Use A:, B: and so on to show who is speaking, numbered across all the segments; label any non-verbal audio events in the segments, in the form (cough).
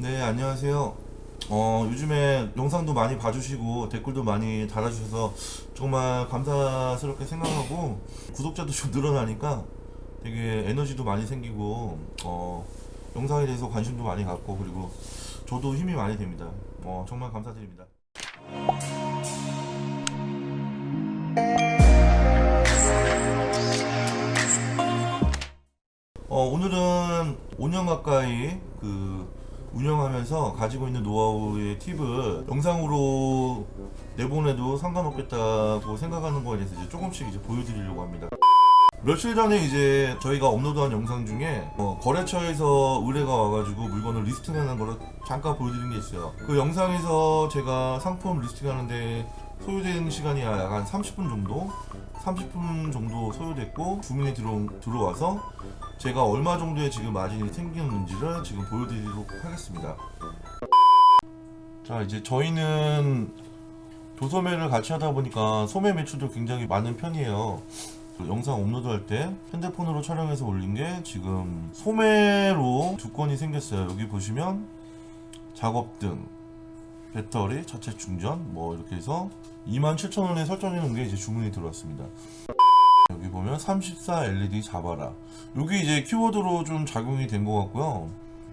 A: 네, 안녕하세요. 어, 요즘에 영상도 많이 봐주시고 댓글도 많이 달아주셔서 정말 감사스럽게 생각하고 구독자도 좀 늘어나니까 되게 에너지도 많이 생기고 어, 영상에 대해서 관심도 많이 갖고 그리고 저도 힘이 많이 됩니다. 어, 정말 감사드립니다. 어, 오늘은 5년 가까이 그 운영하면서 가지고 있는 노하우의 팁을 영상으로 내보내도 상관없겠다고 생각하는 거에 대해서 이제 조금씩 이제 보여드리려고 합니다. 며칠 전에 이제 저희가 업로드한 영상 중에 어, 거래처에서 의뢰가 와가지고 물건을 리스팅하는 거를 잠깐 보여드린 게 있어요. 그 영상에서 제가 상품 리스팅하는데 소요된 시간이 약 한 30분 정도, 30분 정도 소요됐고 주문이 들어 들어와서 제가 얼마 정도의 지금 마진이 생기는지를 지금 보여드리도록 하겠습니다. 자 이제 저희는 도소매를 같이 하다 보니까 소매 매출도 굉장히 많은 편이에요. 그 영상 업로드할 때 핸드폰으로 촬영해서 올린 게 지금 소매로 두 건이 생겼어요. 여기 보시면 작업 등, 배터리, 자체 충전 뭐 이렇게 해서 27,000원에 설정해 놓은 게 이제 주문이 들어왔습니다. 여기 보면 34 LED 잡아라. 여기 이제 키워드로 좀 작용이 된 것 같고요.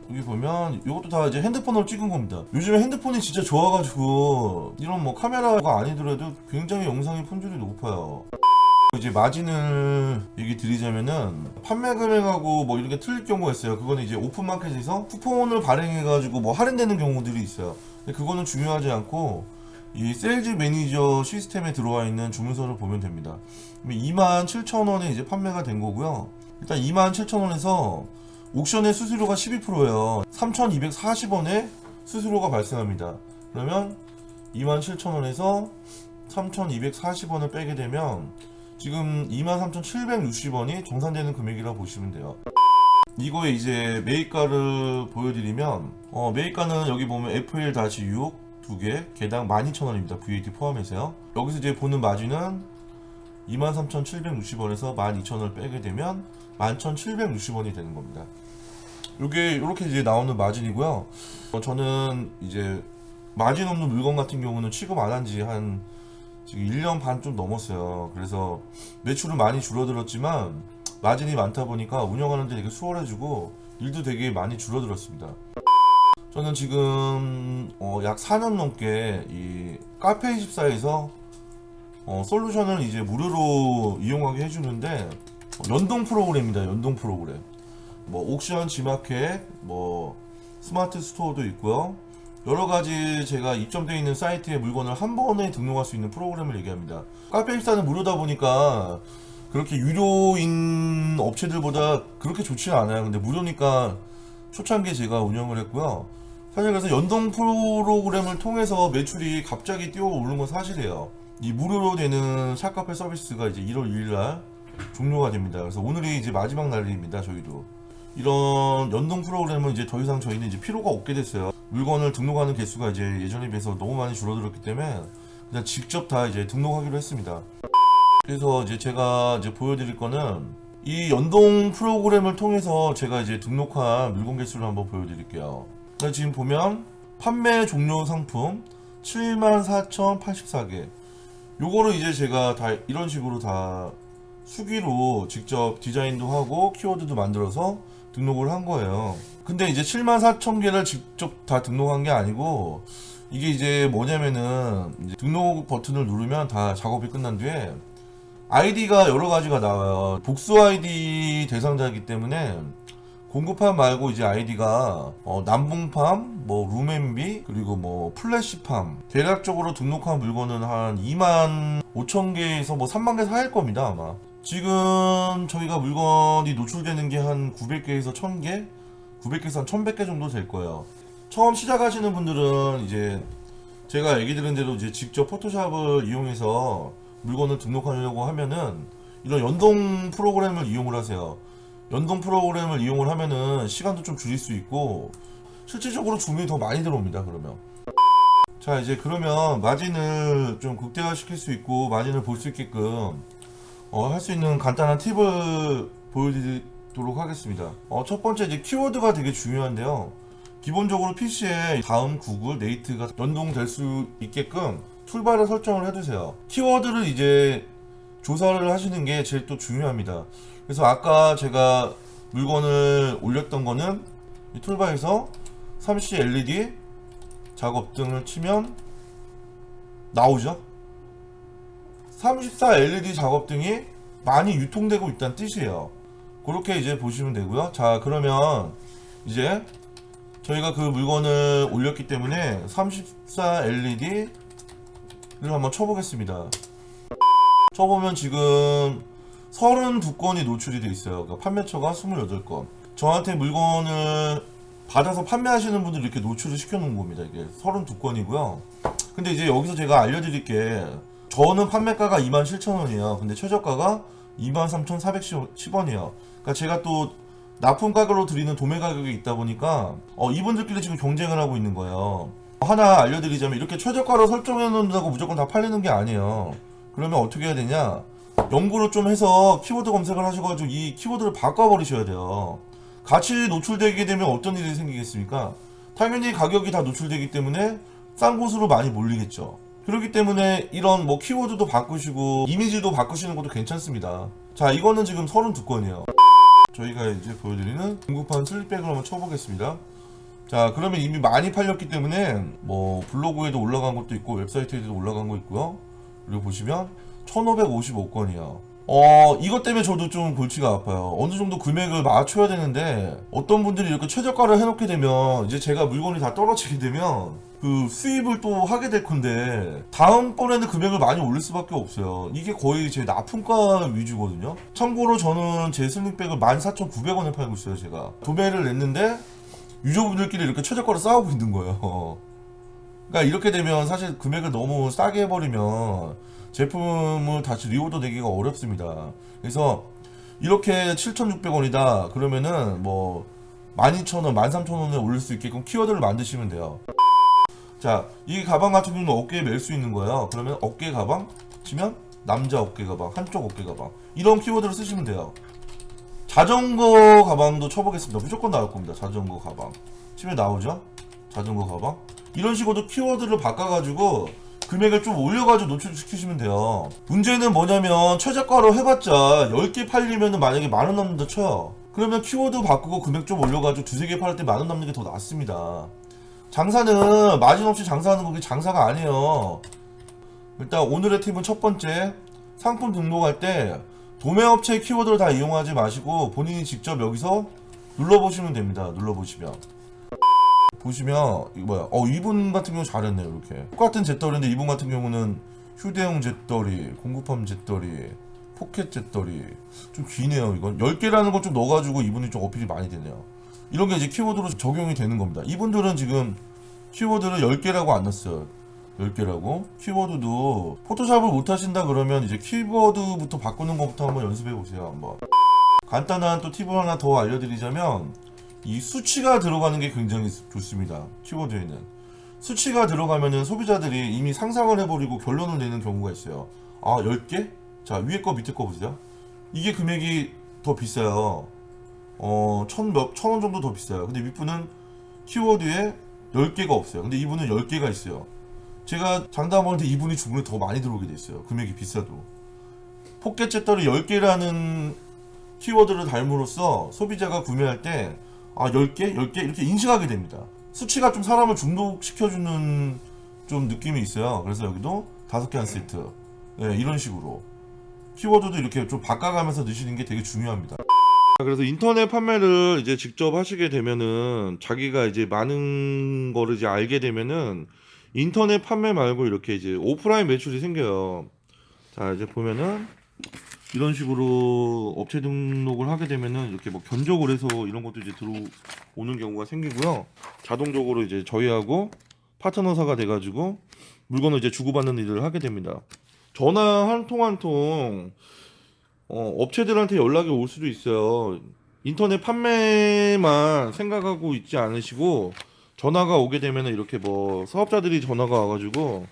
A: 여기 보면 이것도 다 이제 핸드폰으로 찍은 겁니다. 요즘에 핸드폰이 진짜 좋아가지고 이런 뭐 카메라가 아니더라도 굉장히 영상의 품질이 높아요. 이제 마진을 얘기 드리자면은 판매 금액하고 뭐 이런 게 틀릴 경우가 있어요. 그거는 이제 오픈마켓에서 쿠폰을 발행해가지고 뭐 할인되는 경우들이 있어요. 근데 그거는 중요하지 않고 이 세일즈 매니저 시스템에 들어와 있는 주문서를 보면 됩니다. 27,000원에 이제 판매가 된 거고요. 일단 27,000원에서 옥션의 수수료가 12%예요. 3,240원에 수수료가 발생합니다. 그러면 27,000원에서 3,240원을 빼게 되면 지금 23,760원이 정산되는 금액이라고 보시면 돼요. 이거에 이제 매입가를 보여드리면 어, 매입가는 여기 보면 FL-6 두 개, 개당 12,000원입니다. VAT 포함해서요. 여기서 이제 보는 마진은 23,760원에서 12,000원을 빼게 되면 11,760원이 되는 겁니다. 요게 이렇게 이제 나오는 마진이고요. 어, 저는 이제 마진 없는 물건 같은 경우는 취급 안 한 지한 지금 1년 반 좀 넘었어요. 그래서 매출은 많이 줄어들었지만 마진이 많다 보니까 운영하는 데 되게 수월해지고 일도 되게 많이 줄어들었습니다. 저는 지금 어, 약 4년 넘게 이 카페 24에서 어, 솔루션을 이제 무료로 이용하게 해주는데 어, 연동 프로그램입니다. 연동 프로그램. 뭐 옥션, 지마켓, 뭐 스마트 스토어도 있고요. 여러 가지 제가 입점되어 있는 사이트에 물건을 한 번에 등록할 수 있는 프로그램을 얘기합니다. 카페24는 무료다 보니까 그렇게 유료인 업체들보다 그렇게 좋지는 않아요. 근데 무료니까 초창기에 제가 운영을 했고요. 사실 그래서 연동 프로그램을 통해서 매출이 갑자기 뛰어오른 건 사실이에요. 이 무료로 되는 샵카페 서비스가 이제 1월 2일 날 종료가 됩니다. 그래서 오늘이 이제 마지막 날입니다. 저희도. 이런 연동 프로그램은 이제 더 이상 저희는 이제 필요가 없게 됐어요. 물건을 등록하는 개수가 이제 예전에 비해서 너무 많이 줄어들었기 때문에 그냥 직접 다 이제 등록하기로 했습니다. 그래서 이제 제가 이제 보여드릴 거는 이 연동 프로그램을 통해서 제가 이제 등록한 물건 개수를 한번 보여드릴게요. 그러니까 지금 보면 판매 종료 상품 74,084개. 요거를 이제 제가 다 이런 식으로 다 수기로 직접 디자인도 하고 키워드도 만들어서 등록을 한 거예요. 근데 이제 74,000개를 직접 다 등록한 게 아니고 이게 이제 뭐냐면은 이제 등록 버튼을 누르면 다 작업이 끝난 뒤에 아이디가 여러 가지가 나와요. 복수 아이디 대상자이기 때문에 공급함 말고 이제 아이디가 어, 남봉팜, 뭐 룸앤비 그리고 뭐 플래시팜 대략적으로 등록한 물건은 한 2만 5천 개에서 뭐 3만 개 사이일 겁니다 아마. 지금 저희가 물건이 노출되는 게 한 900개에서 1000개, 900개에서 한 1100개 정도 될 거예요. 처음 시작하시는 분들은 이제 제가 얘기 드린 대로 이제 직접 포토샵을 이용해서 물건을 등록하려고 하면은 이런 연동 프로그램을 이용을 하세요. 연동 프로그램을 이용을 하면은 시간도 좀 줄일 수 있고 실질적으로 주문이 더 많이 들어옵니다. 그러면 자 이제 그러면 마진을 좀 극대화 시킬 수 있고 마진을 볼 수 있게끔 어, 할 수 있는 간단한 팁을 보여드리도록 하겠습니다. 어, 첫 번째 이제 키워드가 되게 중요한데요. 기본적으로 PC에 다음 구글, 네이트가 연동될 수 있게끔 툴바를 설정을 해두세요. 키워드를 이제 조사를 하시는 게 제일 또 중요합니다. 그래서 아까 제가 물건을 올렸던 거는 이 툴바에서 3C LED 작업 등을 치면 나오죠. 34 LED 작업 등이 많이 유통되고 있다는 뜻이에요. 그렇게 이제 보시면 되고요. 자, 그러면 이제 저희가 그 물건을 올렸기 때문에 34 LED를 한번 쳐보겠습니다. 쳐보면 지금 32건이 노출이 돼 있어요. 그러니까 판매처가 28건. 저한테 물건을 받아서 판매하시는 분들 이렇게 노출을 시켜놓은 겁니다. 이게 32건이고요. 근데 이제 여기서 제가 알려드릴 게 저는 판매가가 27,000원이에요. 근데 최저가가 23,410원이에요. 그러니까 제가 또 납품 가격으로 드리는 도매 가격이 있다 보니까 어, 이분들끼리 지금 경쟁을 하고 있는 거예요. 하나 알려드리자면 이렇게 최저가로 설정해 놓는다고 무조건 다 팔리는 게 아니에요. 그러면 어떻게 해야 되냐? 연구를 좀 해서 키워드 검색을 하셔가지고 이 키워드를 바꿔버리셔야 돼요. 같이 노출되게 되면 어떤 일이 생기겠습니까? 당연히 가격이 다 노출되기 때문에 싼 곳으로 많이 몰리겠죠. 그렇기 때문에 이런 뭐 키워드도 바꾸시고 이미지도 바꾸시는 것도 괜찮습니다. 자, 이거는 지금 32건이에요. 저희가 이제 보여드리는 공급한 슬립백을 한번 쳐보겠습니다. 자, 그러면 이미 많이 팔렸기 때문에 뭐 블로그에도 올라간 것도 있고 웹사이트에도 올라간 거 있고요. 그리고 보시면 1555건이요. 어, 이것 때문에 저도 좀 골치가 아파요. 어느 정도 금액을 맞춰야 되는데 어떤 분들이 이렇게 최저가를 해놓게 되면 이제 제가 물건이 다 떨어지게 되면 그 수입을 또 하게 될 건데 다음번에는 금액을 많이 올릴 수밖에 없어요. 이게 거의 제 납품가 위주거든요. 참고로 저는 제 슬링백을 14,900원에 팔고 있어요, 제가. 도매를 냈는데 유저분들끼리 이렇게 최저가로 싸우고 있는 거예요. (laughs) 그러니까 이렇게 되면 사실 금액을 너무 싸게 해버리면 제품을 다시 리오더 되기가 어렵습니다. 그래서 이렇게 7,600원이다 그러면은 뭐 12,000원, 13,000원에 올릴 수 있게끔 키워드를 만드시면 돼요. 자, 이 가방 같은 경우는 어깨에 멜 수 있는 거예요. 그러면 어깨 가방 치면 남자 어깨 가방, 한쪽 어깨 가방 이런 키워드를 쓰시면 돼요. 자전거 가방도 쳐보겠습니다. 무조건 나올 겁니다. 자전거 가방 치면 나오죠? 자전거 가방 이런 식으로 키워드를 바꿔가지고 금액을 좀 올려가지고 노출시키시면 돼요. 문제는 뭐냐면 최저가로 해봤자 10개 팔리면은 만약에 만 원 남는다 쳐요. 그러면 키워드 바꾸고 금액 좀 올려가지고 두세 개팔때만 원 남는 게 더 낫습니다. 장사는 마진 없이 장사하는 거기 장사가 아니에요. 일단 오늘의 팁은 첫 번째 상품 등록할 때 도매업체 키워드를 다 이용하지 마시고 본인이 직접 여기서 눌러보시면 됩니다. 눌러보시면 보시면 이거 뭐야? 어 이분 같은 경우 잘했네요. 이렇게 똑같은 잿더리인데 이분 같은 경우는 휴대용 잿더리, 공구팜 잿더리, 포켓 잿더리 좀 기네요. 이건 10개라는 걸좀 넣어가지고 이분이 좀 어필이 많이 되네요. 이런 게 이제 키워드로 적용이 되는 겁니다. 이분들은 지금 키워드를 10개라고 안 넣었어요. 10개라고. 키워드도 포토샵을 못 하신다 그러면 이제 키워드부터 바꾸는 것부터 한번 연습해 보세요. 한번. 간단한 또 팁을 하나 더 알려드리자면 이 수치가 들어가는 게 굉장히 좋습니다. 키워드에는. 수치가 들어가면은 소비자들이 이미 상상을 해버리고 결론을 내는 경우가 있어요. 아, 10개? 자, 위에 거 밑에 거 보세요. 이게 금액이 더 비싸요. 어, 천 몇, 천 원 정도 더 비싸요. 근데 윗분은 키워드에 10개가 없어요. 근데 이분은 10개가 있어요. 제가 장담하는데 이분이 주문이 더 많이 들어오게 됐어요. 금액이 비싸도. 포켓 잿더리 10개라는 키워드를 달므로써 소비자가 구매할 때, 아, 10개? 10개? 이렇게 인식하게 됩니다. 수치가 좀 사람을 중독시켜주는 좀 느낌이 있어요. 그래서 여기도 5개 한 세트. 네, 이런 식으로. 키워드도 이렇게 좀 바꿔가면서 넣으시는 게 되게 중요합니다. 그래서 인터넷 판매를 이제 직접 하시게 되면은 자기가 이제 많은 거를 이제 알게 되면은 인터넷 판매 말고 이렇게 이제 오프라인 매출이 생겨요. 자 이제 보면은 이런 식으로 업체 등록을 하게 되면은 이렇게 뭐 견적을 해서 이런 것도 이제 들어오는 경우가 생기고요. 자동적으로 이제 저희하고 파트너사가 돼가지고 물건을 이제 주고받는 일을 하게 됩니다. 전화 한 통 한통 어, 업체들한테 연락이 올 수도 있어요. 인터넷 판매만 생각하고 있지 않으시고 전화가 오게 되면 이렇게 뭐 사업자들이 전화가 와가지고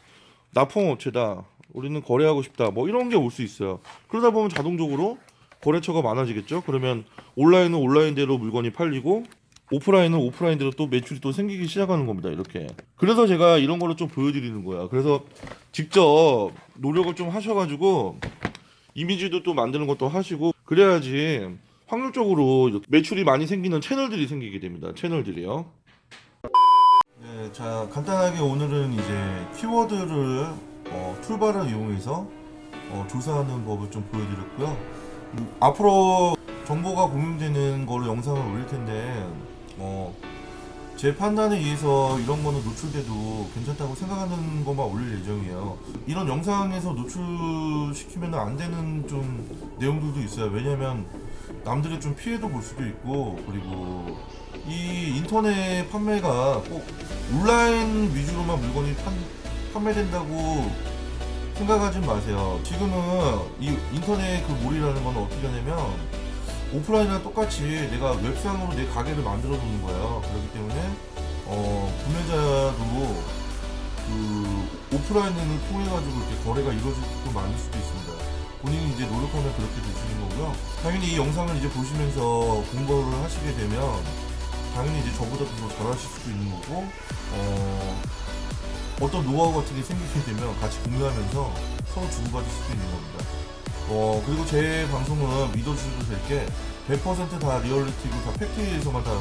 A: 납품 업체다. 우리는 거래하고 싶다. 뭐 이런 게 올 수 있어요. 그러다 보면 자동적으로 거래처가 많아지겠죠. 그러면 온라인은 온라인대로 물건이 팔리고 오프라인은 오프라인대로 또 매출이 또 생기기 시작하는 겁니다. 이렇게. 그래서 제가 이런 거를 좀 보여드리는 거야. 그래서 직접 노력을 좀 하셔가지고 이미지도 또 만드는 것도 하시고 그래야지 확률적으로 매출이 많이 생기는 채널들이 생기게 됩니다. 채널들이요. 네, 자 간단하게 오늘은 이제 키워드를 어, 툴바를 이용해서 어, 조사하는 법을 좀 보여드렸고요. 음, 앞으로 정보가 공유되는 거를 영상을 올릴 텐데 어, 제 판단에 의해서 이런 거는 노출돼도 괜찮다고 생각하는 것만 올릴 예정이에요. 이런 영상에서 노출시키면 안 되는 좀 내용들도 있어요. 왜냐면 남들이 좀 피해도 볼 수도 있고 그리고 이 인터넷 판매가 꼭 온라인 위주로만 물건이 판, 판매된다고 생각하지 마세요. 지금은 이 인터넷 그 몰이라는 건 어떻게 하냐면 오프라인이랑 똑같이 내가 웹상으로 내 가게를 만들어 놓는 거예요. 그렇기 때문에 어, 구매자도 그 오프라인을 통해 가지고 이렇게 거래가 이루어지게끔 만들 수도 있습니다. 본인이 이제 노력하면 그렇게 되시는 거고요. 당연히 이 영상을 이제 보시면서 공부를 하시게 되면 당연히 이제 저보다 더 잘하실 수도 있는 거고 어, 어떤 노하우 같은 게 생기게 되면 같이 공유하면서 서로 주고받을 수도 있는 겁니다. 어, 그리고 제 방송은 믿어주셔도 될 게 100%다 리얼리티고 다 팩트에서만 다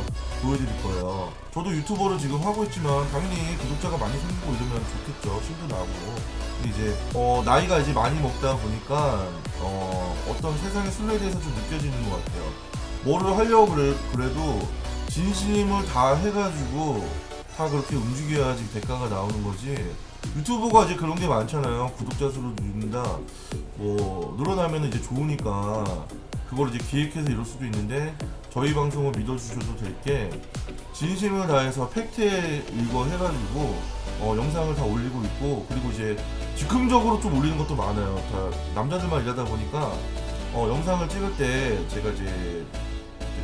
A: 보여드릴 거예요. 저도 유튜버를 지금 하고 있지만 당연히 구독자가 많이 생기고 이러면 좋겠죠. 힘도 나고. 근데 이제 어, 나이가 이제 많이 먹다 보니까 어, 어떤 세상의 순례에 대해서 좀 느껴지는 것 같아요. 뭐를 하려고 그래, 그래도 진심을 다 해가지고 다 그렇게 움직여야지 대가가 나오는 거지. 유튜브가 이제 그런 게 많잖아요. 구독자 수를 늘린다. 뭐 늘어나면 이제 좋으니까 그걸 이제 기획해서 이럴 수도 있는데 저희 방송을 믿어주셔도 될 게 진심을 다해서 팩트에 이거 해가지고 어, 영상을 다 올리고 있고 그리고 이제 즉흥적으로 좀 올리는 것도 많아요. 다 남자들만 일하다 보니까 어, 영상을 찍을 때 제가 이제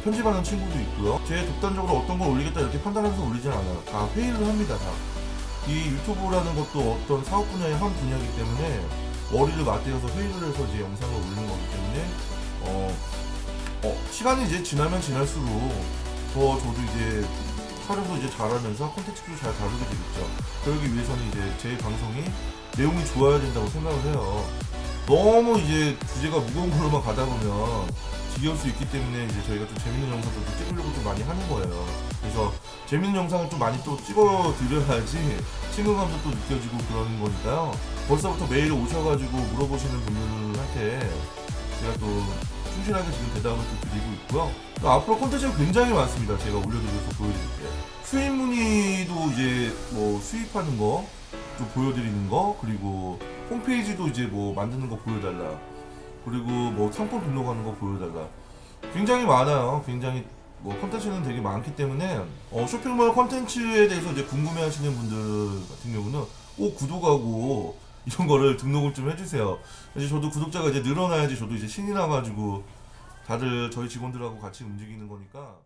A: 편집하는 친구도 있고요. 제 독단적으로 어떤 걸 올리겠다 이렇게 판단하면서 올리진 않아요. 다 회의를 합니다. 다. 이 유튜브라는 것도 어떤 사업 분야의 한 분야이기 때문에 머리를 맞대어서 회의를 해서 이제 영상을 올리는 거기 때문에 어, 어, 시간이 이제 지나면 지날수록 더 저도 이제 촬영도 이제 잘하면서 콘텐츠도 잘 다루게 되겠죠. 그러기 위해서는 이제 제 방송이 내용이 좋아야 된다고 생각을 해요. 너무 이제 주제가 무거운 걸로만 가다 보면 지겨울 수 있기 때문에 이제 저희가 좀 재밌는 영상도 좀 찍으려고 좀 많이 하는 거예요. 그래서 재밌는 영상을 좀 많이 또 찍어 드려야지 (laughs) 친근감도 또 느껴지고 그러는 거니까요. 벌써부터 매일 오셔가지고 물어보시는 분들한테 제가 또 충실하게 지금 대답을 또 드리고 있고요. 또 앞으로 콘텐츠가 굉장히 많습니다. 제가 올려드려서 보여드릴게요. 수입 문의도 이제 뭐 수입하는 거 좀 보여드리는 거 그리고 홈페이지도 이제 뭐 만드는 거 보여달라 그리고 뭐 상품 등록하는 거 보여달라 굉장히 많아요. 굉장히 뭐 컨텐츠는 되게 많기 때문에 어, 쇼핑몰 컨텐츠에 대해서 이제 궁금해하시는 분들 같은 경우는 꼭 구독하고 이런 거를 등록을 좀 해주세요. 이제 저도 구독자가 이제 늘어나야지 저도 이제 신이 나가지고 다들 저희 직원들하고 같이 움직이는 거니까.